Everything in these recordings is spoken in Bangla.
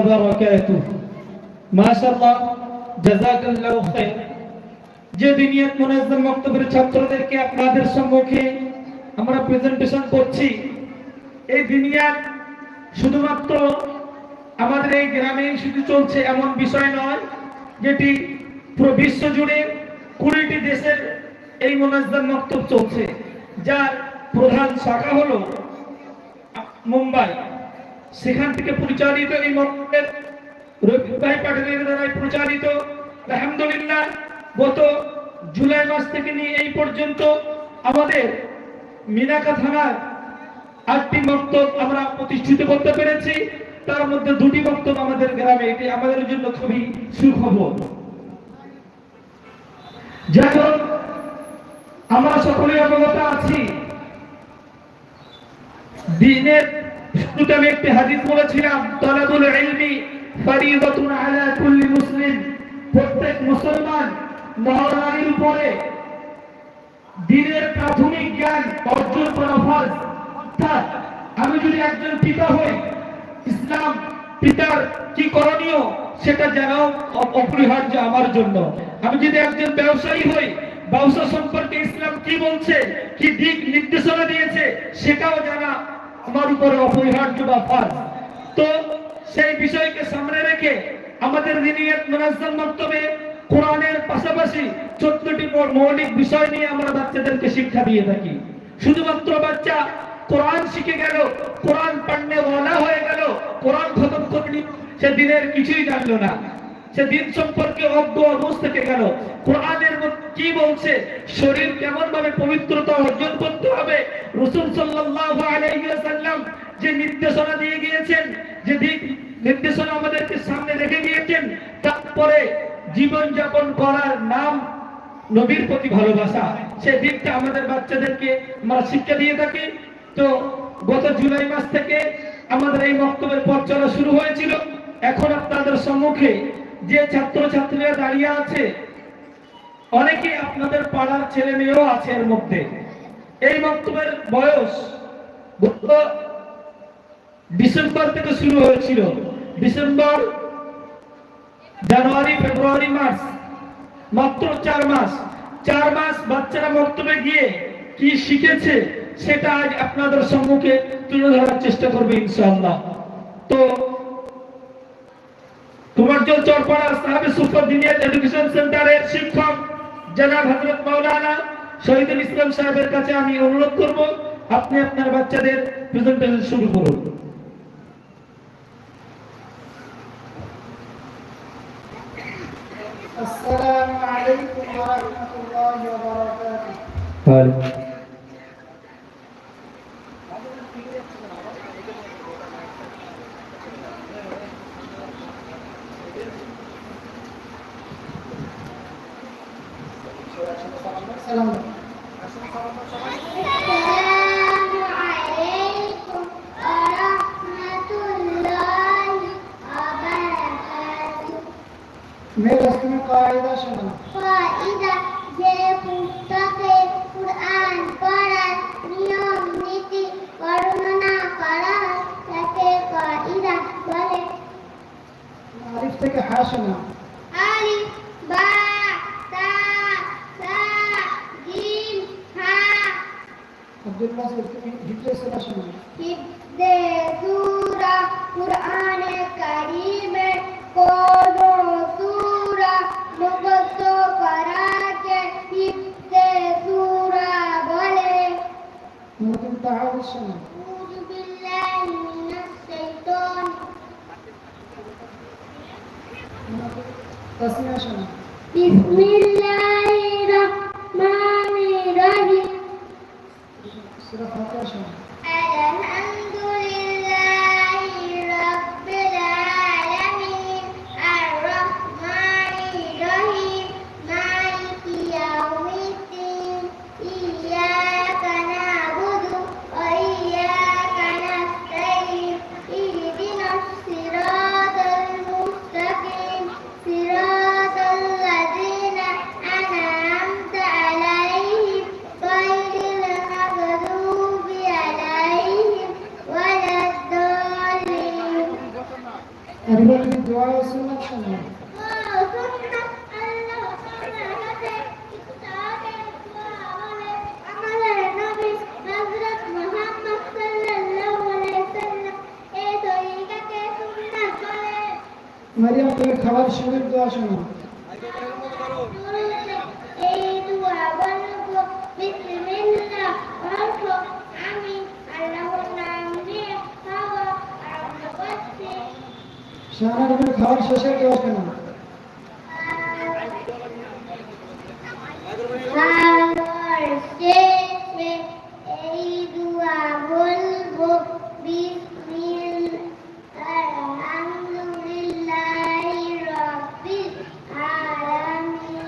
وبركاته ما شاء الله جزاك الله خير যে দিনিয়াত মুনাজ্জাম মক্তবের ছাত্রদেরকে আপনাদের সম্মুখে আমরা প্রেজেন্টেশন করছি এই দিনিয়াত শুধুমাত্র আমাদের এই গ্রামে শুধু চলছে এমন বিষয় নয় যেটি পুরো বিশ্ব জুড়ে কুড়িটি দেশের এই মুনাজ্জাম মক্তব চলছে যার প্রধান শাখা হলো মুম্বাই সেখান থেকে পরিচালিত এই মক্তবের রবি ভাই পাটিলের দ্বারা পরিচালিত। আলহামদুলিল্লাহ, গত জুলাই মাস থেকে নিয়ে এই পর্যন্ত আমাদের মিনাকা থানার আটটি বক্তব্য আমরা প্রতিষ্ঠিত করতে পেরেছি। তার মধ্যে দুটি বক্তব্য আমাদের গ্রামে, এটি আমাদের জন্য খুবই সুখবর। যেমন আমরা সকলে অবগত আছি। দিনের শুরুতে আমি একটি হাদিস বলেছিলাম, তলাবুল ইলমি ফরিদাতুন আলা কুল্লি মুসলিম। প্রত্যেক মুসলমান নরনারীর উপরে দিনের প্রাথমিক জ্ঞান অর্জন করা ফরজ। অর্থাৎ আমি যদি একজন পিতা হই, ইসলাম পিতার কি করণীয় সেটা জানাও অপরিহার্য আমার জন্য। আমি যদি একজন ব্যবসায়ী হই, ব্যবসা সম্পর্কে ইসলাম কি বলছে, কি দিক নির্দেশনা দিয়েছে, সেটাও জানা আমার উপরে অপরিহার্য বা ফরজ তো সেই বিষয়কে সামনে রেখে আমাদের দিনিয়াত মুনাজ্জাম মক্তবে কোরআনের পাশাপাশি চোদ্দটি মৌলিক বিষয় নিয়ে আমরা বাচ্চাদেরকে শিক্ষা দিয়ে থাকি। শুধুমাত্র বাচ্চা কোরআন শিখে গেল, কোরআন পড়নে ওয়ালা হয়ে গেল, কোরআন খতম করলি সে দিনের কিছুই জানলো না। সে দিন সম্পর্কে অজ্ঞ অবুঝ থেকে গেল। কোরআনের কি বলছে? শরীর কেমন ভাবে পবিত্রতা অর্জন করতে হবে? রসুল সাল্লাল্লাহু আলাইহি ওয়াসাল্লাম যে নির্দেশনা দিয়ে গিয়েছেন, যে দিক নির্দেশনা আমাদেরকে সামনে রেখে গিয়েছেন, তারপরে জীবন যাপন করার নাম নবীর প্রতি ভালোবাসা। সে দিকটা আমাদের বাচ্চাদেরকে আমরা শিক্ষা দিয়ে থাকি। তো গত জুলাই মাস থেকে আমাদের এই বক্তব্যের পথ চলা শুরু হয়েছিল। এখন আপনাদের সম্মুখে যে ছাত্র ছাত্রীরা দাঁড়িয়ে আছে, অনেকে আপনাদের পাড়ার ছেলে মেয়েও আছে এর মধ্যে। এই বক্তব্যের বয়স ডিসেম্বর থেকে শুরু হয়েছিল। ডিসেম্বর, জানুয়ারি, ফেব্রুয়ারি, মার্চ, মাত্র চার মাস। চার মাস বাচ্চারা বক্তব্যে গিয়ে কি শিখেছে সেটা আজ আপনাদের সম্মুখে তুলে ধরার চেষ্টা করবে ইনশাআল্লাহ। তো কুমারজল চরপাড়া সাহাবে সুপার দিনিয়ার এডুকেশন সেন্টারের শিক্ষক জনাব হযরত মাওলানা শহীদুল ইসলাম সাহেবের কাছে আমি অনুরোধ করব আপনি আপনার বাচ্চাদের প্রেজেন্টেশন শুরু করুন السلام عليكم ورحمة الله وبركاته Basmaya çalışın. Bismillah. তুমি খাবার সময় দোয়া শোনো শাহানা তুমি খাবার শেষে দোয়া শোনো খাওয়ার শেষে এই দুয়া বলব বিসমিল আলহামদুলিল্লাহি রাব্বিল আলামিন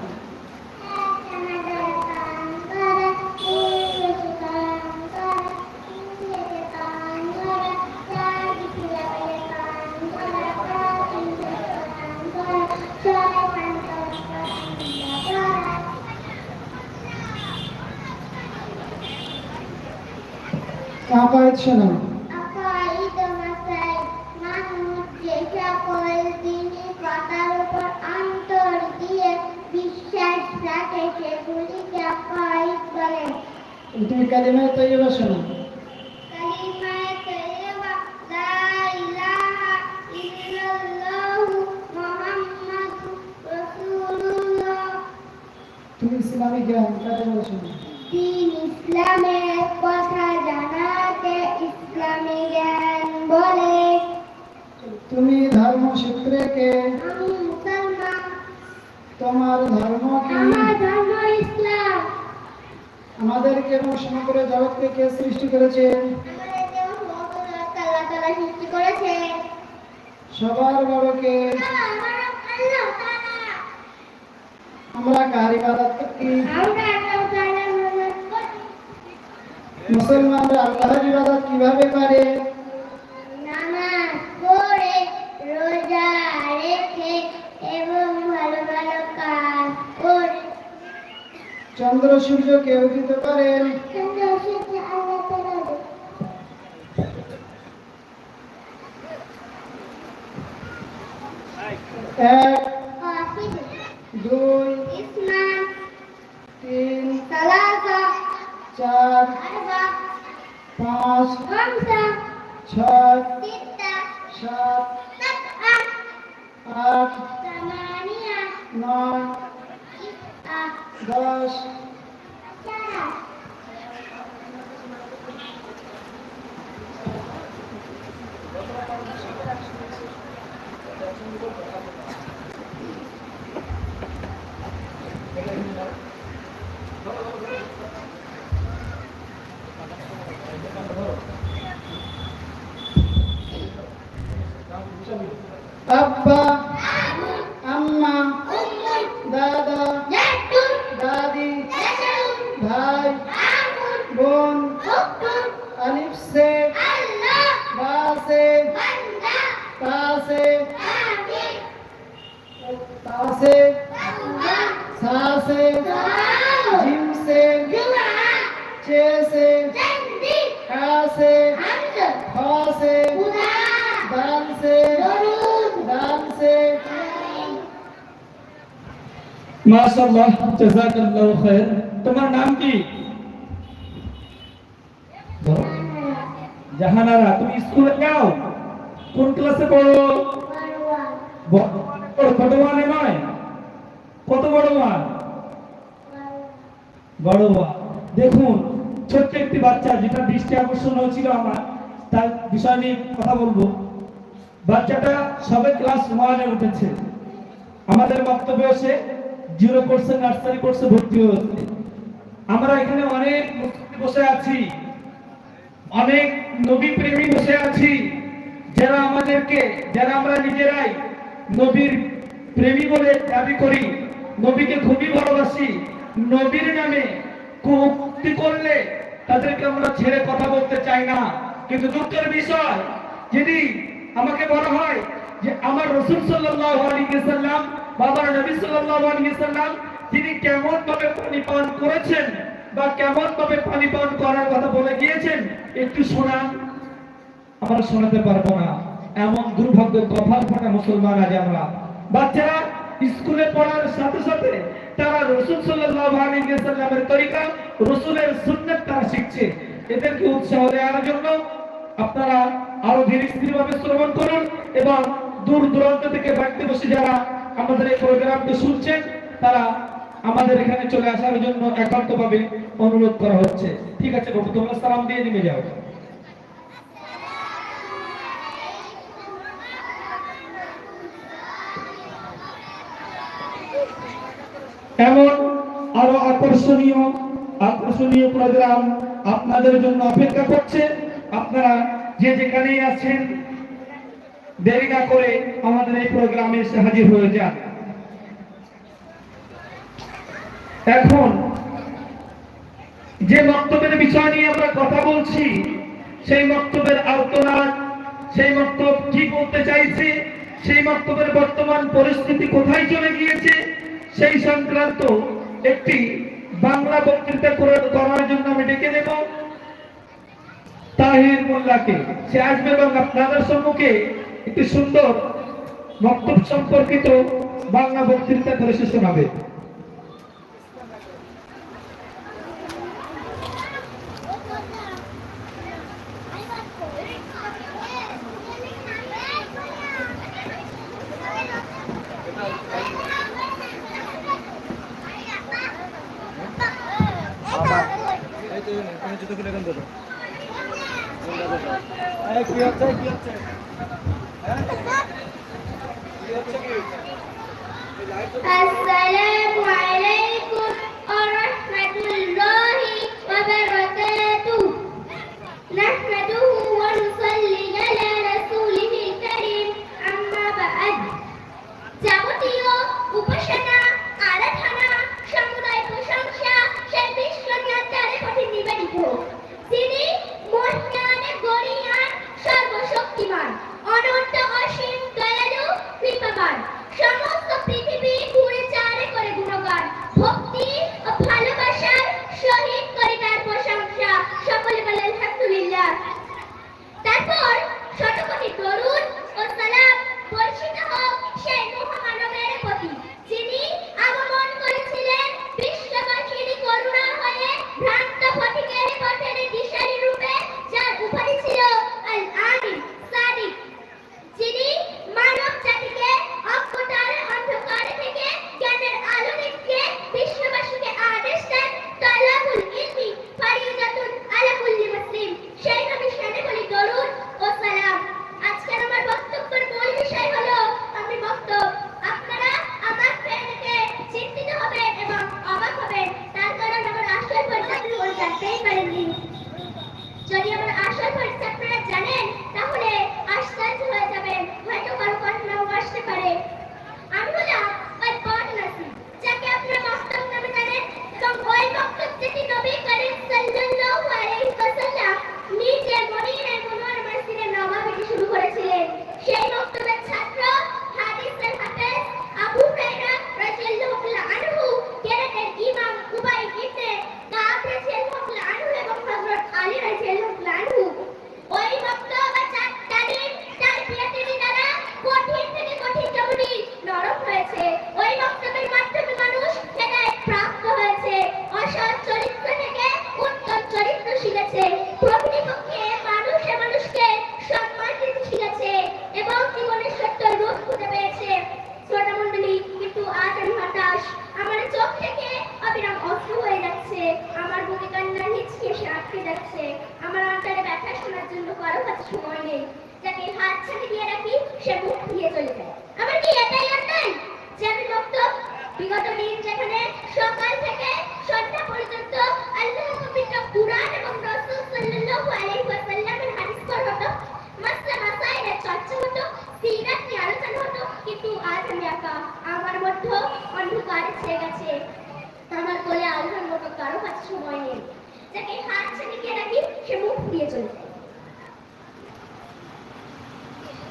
বিশ্বাস রাখে সেগুলিকে আপাইত বলে তুমি কালিমায় শোনো ইসলামী জ্ঞান শোনো দিন ইসলামের কথা জানাতে ইসলামী জ্ঞান বলে। তুমি ধর্ম আমি মুসলমান। তোমার ধর্ম কি? আমার ধর্ম ইসলাম। আমাদেরকে এবং সমগ্র জগৎকে কে সৃষ্টি করেছে? সবার আল্লাহ তাআলা। আমরা কার ইবাদত করি? আমরা আল্লাহ তাআলার ইবাদত করি মুসলমানরা আল্লাহর ইবাদত কীভাবে করে? নামাজ পড়ে রোজা রেখে এবং ভালো ভালো কাজ করে। চন্দ্র সূর্য কে উদিত করেন? কিন্তু সেটা আল্লাহ তাআলা এক দুই চার পাঁচ ছয় সাত আট নয় দশ। আশারা আব্বা আম্মা দাদা জাতুন দাদি জাতুন ভাই আমুন বোন হুকুম আলিফ সে আল্লাহ বা সে বান্দা তা সে আমি তা সে আল্লাহ সা সে দাও জিম সে জুমা চে সে জান্দি কা সে হামদ খ সে খুদা দাল সে দরুদ দাল সে মাশাআল্লাহ জাযাকাল্লাহু খাইর। তোমার নাম কি? জাহানারা, তুমি স্কুলে যাও। কোন ক্লাসে পড়ো? পড়ো মানে নয়। কত বড় ওয়ান বড় ওয়ান দেখুন, ছোট্ট একটি বাচ্চা যেটা দৃষ্টি আকর্ষণ হয়েছিল আমার, তার বিষয় নিয়ে কথা বলব। বাচ্চাটা সবে ক্লাস ওয়ানে উঠেছে। আমাদের বক্তব্য এসে জিরো কোর্সে নার্সারি কোর্সে ভর্তি হচ্ছে। আমরা এখানে অনেক বসে আছি। অনেক নবী প্রেমী বসে আছি। যারা আমাদেরকে, যারা আমরা নিজেরাই নবীর প্রেমী বলে দাবি করি, নবীকে খুবই ভালোবাসি। নবীর নামে কুক্তি করলে তাদেরকে আমরা ছেড়ে কথা বলতে চাই না। কিন্তু দুঃখের বিষয়, যদি আমাকে বলা হয় যে আমার রসুল সাল্লাহ আলী সাল্লাম বাবার নবী সাল্লাল্লাহু আলাইহি সাল্লাম তিনি কেমন ভাবে পানি পান করেছেন বা কেমন ভাবে পানি পান করার কথা বলে গিয়েছেন, একটু শোনা আমরা শোনাতে পারব না। এমন দুর্ভাগ্য কপাল ফাটা মুসলমান আজ আমরা। বাচ্চারা স্কুলে পড়ার সাথে সাথে তারা রসুল সাল্লাল্লাহু আলাইহি সাল্লামের তরিকা, রসুলের সুন্নাত তারা শিখছে। এদেরকে উৎসাহ দেওয়ার জন্য আপনারা আরও ধীরে ধীরে ভাবে শ্রবণ করুন এবং দূর দূরান্ত থেকে ব্যক্তি বসে যারা আমাদের এই প্রোগ্রামটি শুনছেন, তারা আমাদের এখানে চলে আসার জন্য একান্তভাবে অনুরোধ করা হচ্ছে। ঠিক আছে বাবু, তোমরা সালাম দিয়ে নেমে যাও। এমন আরও আকর্ষণীয় আকর্ষণীয় প্রোগ্রাম আপনাদের জন্য অপেক্ষা করছে। আপনারা যে যেখানেই আছেন দেরি না করে আমাদের এই প্রোগ্রামে এসে হাজির হয়ে যান। এখন যে বক্তব্যের বিষয় নিয়ে আমরা কথা বলছি, সেই বক্তব্যের আলোচনা সেই বক্তব্য কি বলতে চাইছে, সেই বক্তব্যের বর্তমান পরিস্থিতি কোথায় চলে গিয়েছে, সেই সংক্রান্ত একটি বাংলা বক্তৃতা করে করার জন্য আমি ডেকে দেব তাহির মোল্লাকে, সে আসবে এবং আপনাদের সম্মুখে একটি সুন্দর মক্তব সম্পর্কিত বাংলা বক্তৃতা করে শেষ হবে। এসে গেছে। আমার কোলে আলহার মতো কারও কাছে সময় নেই। যাকে হাত ছেড়ে গিয়ে রাখি, সে মুখ দিয়ে চলে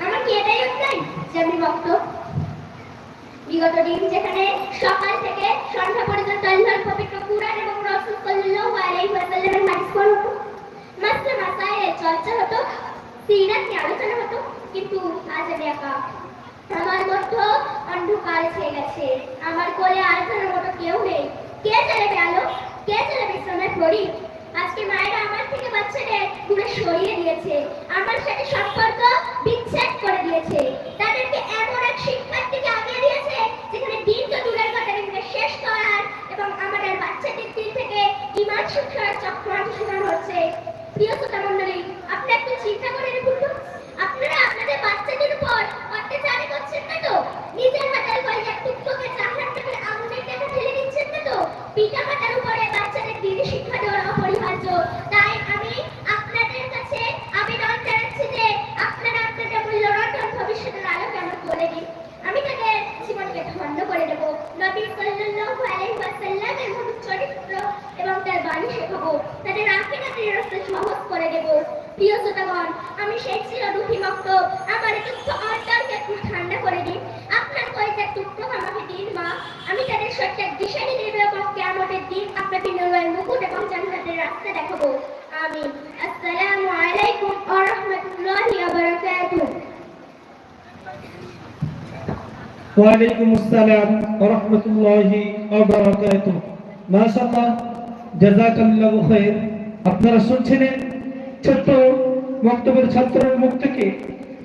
আমার কি এটাই অন্যায় যে আমি ভক্ত। বিগত দিন যেখানে সকাল থেকে সন্ধ্যা পর্যন্ত আল্লাহর পবিত্র কুরআন এবং রাসূল সাল্লাল্লাহু আলাইহি ওয়াসাল্লামের হাদিস পড়া হতো। মাসলা চর্চা হতো সিরাত নিয়ে আলোচনা হতো, কিন্তু আজ আমি একা। আমার মধ্যে অন্ধকার ছেয়ে গেছে। আমার কোলে আলোচনার মতো কেউ নেই। কে চালাবে আলো কে চালাবে ইসলামের প্রদীপ আজকে মায়েরা আমার থেকে বাচ্চাদের দূরে সরিয়ে দিয়েছে। আমার সাথে সম্পর্ক বিচ্ছেদ করে দিয়েছে। তাদেরকে এমন এক শিক্ষার দিকে আগিয়ে দিয়েছে, যেখানে দিন তো দূরের কথা দিনকে শেষ করার এবং আমাদের বাচ্চাদের দিন থেকে ইমান শিক্ষার চক্রান্ত শেখানো হচ্ছে। প্রিয় শ্রোতা মণ্ডলী আপনি একটু চিন্তা করে দেখুন তো আপনারা আপনাদের বাচ্চাদের উপর অত্যাচার করছেন না তো নিজের হাতের কয়েক টুকটোকে জাহান থেকে আগুনের কাছে ঠেলে দিচ্ছেন না তো পিতা মাতার উপরে বাচ্চাদের দিনে শিক্ষা দেওয়া অপরিহার্য তাই আমি আপনাদের কাছে আবেদন জানাচ্ছি যে আপনারা আপনাদের মূল্যরতন ভবিষ্যতের আলোকে আমার বলে দিন আমি তাদের জীবনকে ধন্য করে দেবো নবী সাল্লাল্লাহু আলাইহি ওয়াসাল্লামের মতো চরিত্র এবং তার বাণী শেখাবো তাদের আখিরাতের রাস্তা সহজ করে দেবো প্রিয় শ্রোতাগণ আমি সেই চির দুঃখী ভক্ত আমার একটু অন্তরকে একটু ঠান্ডা করে দিন আপনার কয়েকটা টুকরো আমাকে দিন মা আমি তাদের সত্যের দিশা নিয়ে দেবো এবং কেমতের দিন আপনাকে নির্মল মুকুট এবং জান্নাতের রাস্তা দেখাবো আমিন আসসালামু আলাইকুম ওয়া রাহমাতুল্লাহি ওয়া বারাকাতুহু ওয়ালাইকুম আসসালাম ওয়া রাহমাতুল্লাহি ওয়া বারাকাতুহু। মাশাআল্লাহ, জাযাকাল্লাহু আপনারা ছাত্রের মুখ থেকে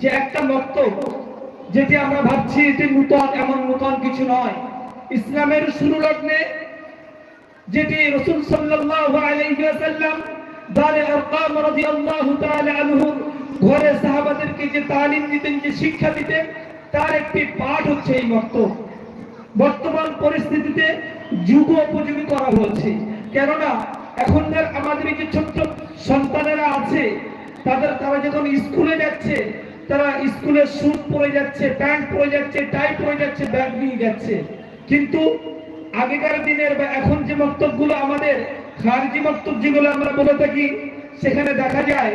যে একটা যেটি আমরা ভাবছি এটি নূতন, এমন নূতন কিছু নয়। ইসলামের শুরু লগ্নে যেটি রসুল সাল্লাল্লাহু আলাইহি ওয়াসাল্লাম দারে আরকাম রাদিয়াল্লাহু তাআলা আনহু ঘরে সাহাবাদেরকে যে তালিম দিতেন, যে শিক্ষা দিতেন তার একটি পাঠ হচ্ছে এই বক্তব্য বর্তমান পরিস্থিতিতে যুগ উপযোগী করা হচ্ছে। কেননা, এখনকার আমাদের যে ছোট্ট সন্তানেরা আছে, তাদের, তারা যখন স্কুলে যাচ্ছে, তারা স্কুলে স্যুট পরে যাচ্ছে, প্যান্ট পরে যাচ্ছে, টাই পরে যাচ্ছে, ব্যাগ নিয়ে যাচ্ছে। কিন্তু আগেকার দিনের বা এখন যে বক্তব্যগুলো আমাদের, খারজি বক্তব্য যেগুলো আমরা বলে থাকি, সেখানে দেখা যায়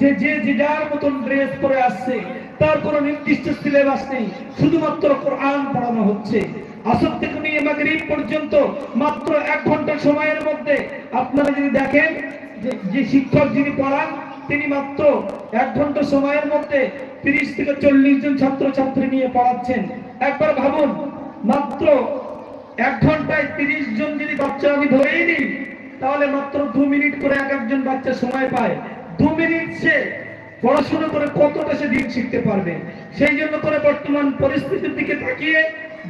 যে যে যার মতন ড্রেস পরে আসছে তার কোনো নির্দিষ্ট সিলেবাস নেই। শুধুমাত্র কোরআন পড়ানো হচ্ছে। আসর থেকে নিয়ে মাগরিব পর্যন্ত মাত্র এক ঘণ্টা সময়ের মধ্যে আপনারা যদি দেখেন যে শিক্ষক যিনি পড়ান, তিনি মাত্র এক ঘণ্টা সময়ের মধ্যে তিরিশ থেকে চল্লিশ জন ছাত্র ছাত্রী নিয়ে পড়াচ্ছেন। একবার ভাবুন, মাত্র এক ঘন্টায় তিরিশ জন যদি বাচ্চা আমি ধরেই নিই, তাহলে মাত্র দু মিনিট করে এক একজন বাচ্চা সময় পায়। দু মিনিট সে পড়াশোনা করে কতটা সে দিন শিখতে পারবে? সেই জন্য করে বর্তমান পরিস্থিতির দিকে তাকিয়ে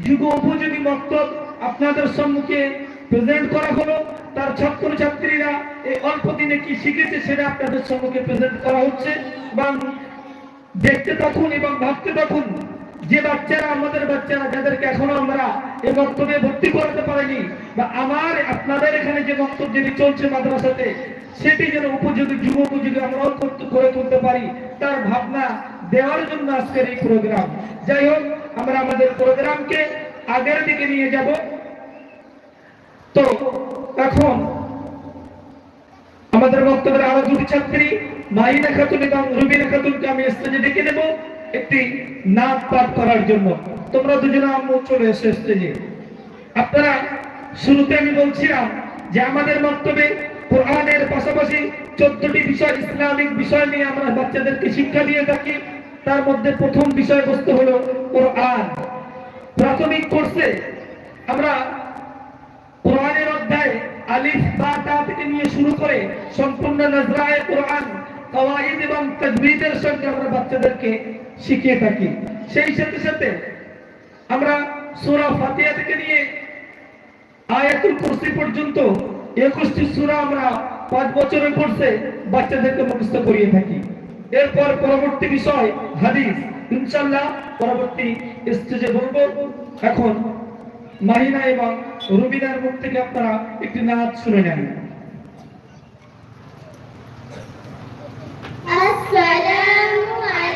যুগ উপযোগী বক্তব্য আপনাদের সম্মুখে প্রেজেন্ট করা হলো। তার ছাত্র ছাত্রীরা এই অল্প দিনে কি শিখেছে সেটা আপনাদের সম্মুখে প্রেজেন্ট করা হচ্ছে। এবং দেখতে থাকুন এবং ভাবতে থাকুন, যে বাচ্চারা, আমাদের বাচ্চারা, যাদেরকে এখনও আমরা এই বক্তব্যে ভর্তি করতে পারিনি, বা আমার, আপনাদের এখানে যে বক্তব্য যেটি চলছে মাদ্রাসাতে সেটি যেন উপযোগী যুব উপযোগী আমরাও করে তুলতে পারি, তার ভাবনা দেওয়ার জন্য আজকের এই প্রোগ্রাম যাই হোক, আমরা আমাদের প্রোগ্রামকে আগের দিকে নিয়ে যাব। তো, এখন আমাদের বক্তব্যের আরও দুটি ছাত্রী মাহিনা খাতুন এবং রুবিনা খাতুনকে আমি স্টেজে ডেকে দেব একটি নাচ পাঠ করার জন্য। তোমরা দুজনে আম্মু চলে এসে স্টেজে আপনারা শুরুতে আমি বলছিলাম যে আমাদের বক্তব্যে কোরআনের পাশাপাশি চোদ্দটি বিষয়, ইসলামিক বিষয় নিয়ে আমরা বাচ্চাদেরকে শিক্ষা দিয়ে থাকি। তার মধ্যে প্রথম বিষয়বস্তু হলো কোরআন। প্রাথমিক কোর্সে আমরা কোরআনের অধ্যায় আলিফ, বা তা থেকে নিয়ে শুরু করে সম্পূর্ণ নজরায়ে কোরআন কওয়াইদ এবং তাজবিদের সঙ্গে আমরা বাচ্চাদেরকে শিখিয়ে থাকি। সেই সাথে সাথে আমরা সূরা ফাতিহা থেকে নিয়ে আয়াতুল কুরসি পর্যন্ত একুশটি সূরা আমরা পাঁচ বছরের কোর্সে বাচ্চাদেরকে মুখস্থ করিয়ে থাকি। এরপর পরবর্তী বিষয়, হাদিস। ইনশাআল্লাহ পরবর্তী স্টেজে বলব। এখন মাহিনা এবং রুবিনার মুখ থেকে আপনারা একটি নাচ শুনে নেন। আসসালামু আলাইকুম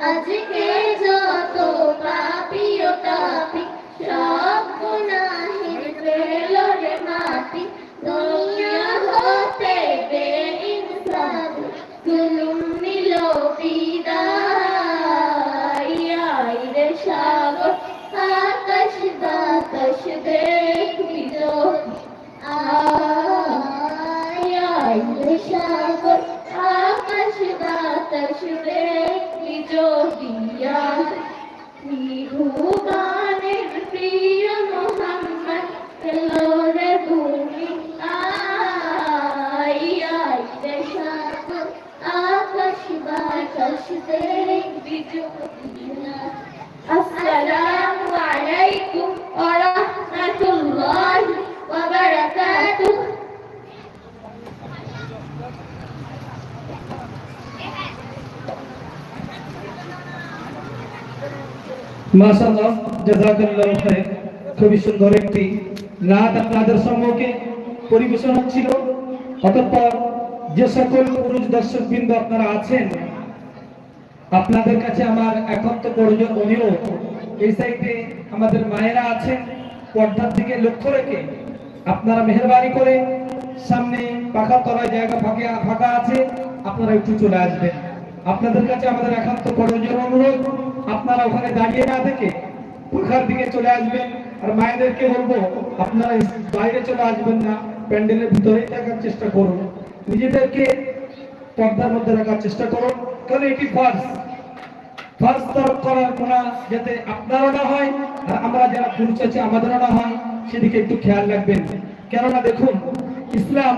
আজকে যত পাপি মাশাআল্লাহ, জাযাকাল্লাহু খাইর। খুবই সুন্দর একটি নাত আপনাদের সম্মুখে পরিবেশন হচ্ছিল। অতঃপর যে সকল পুরুষ দর্শক বৃন্দ আপনারা আছেন, আপনাদের কাছে আমার একান্ত প্রয়োজন অনুরোধ এই সাইডে আমাদের মায়েরা আছেন, পর্দার দিকে লক্ষ্য রেখে আপনারা মেহরবানি করে সামনে পাখার তলায় জায়গা ফাঁকা ফাঁকা আছে, আপনারা একটু চলে আসবেন। আপনাদের কাছে আমাদের একান্ত প্রয়োজন অনুরোধ আপনারা ওখানে দাঁড়িয়ে না থেকে পাখার দিকে চলে আসবেন। আর মায়েদেরকে বলব, আপনারা বাইরে চলে আসবেন না, প্যান্ডেলের ভিতরেই থাকার চেষ্টা করুন। নিজেদেরকে পর্দার মধ্যে রাখার চেষ্টা করুন। কারণ এটি ফার্স ফার্স তরফ করার যাতে না হয়, আর আমরা যারা পুরুষ আছি, আমাদেরও না হয়, সেদিকে একটু খেয়াল রাখবেন। কেননা দেখুন, ইসলাম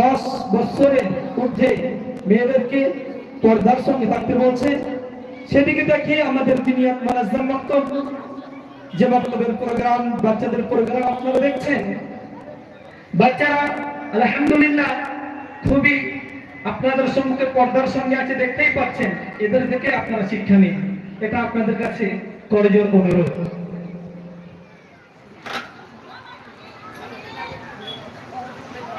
দশ বৎসরের ঊর্ধ্বে মেয়েদেরকে পর্দার সঙ্গে থাকতে বলছে। সেদিকে দেখে আমাদের তিনি মানাজাম বক্তব্য যে বক্তব্যের প্রোগ্রাম, বাচ্চাদের প্রোগ্রাম আপনারা দেখছেন। বাচ্চারা, আলহামদুলিল্লাহ, খুবই আপনাদের সম্মুখে পর্দার সঙ্গে আছে, দেখতেই পাচ্ছেন। এদের থেকে আপনারা শিক্ষা নিন। এটা আপনাদের কাছে করজোর অনুরোধ।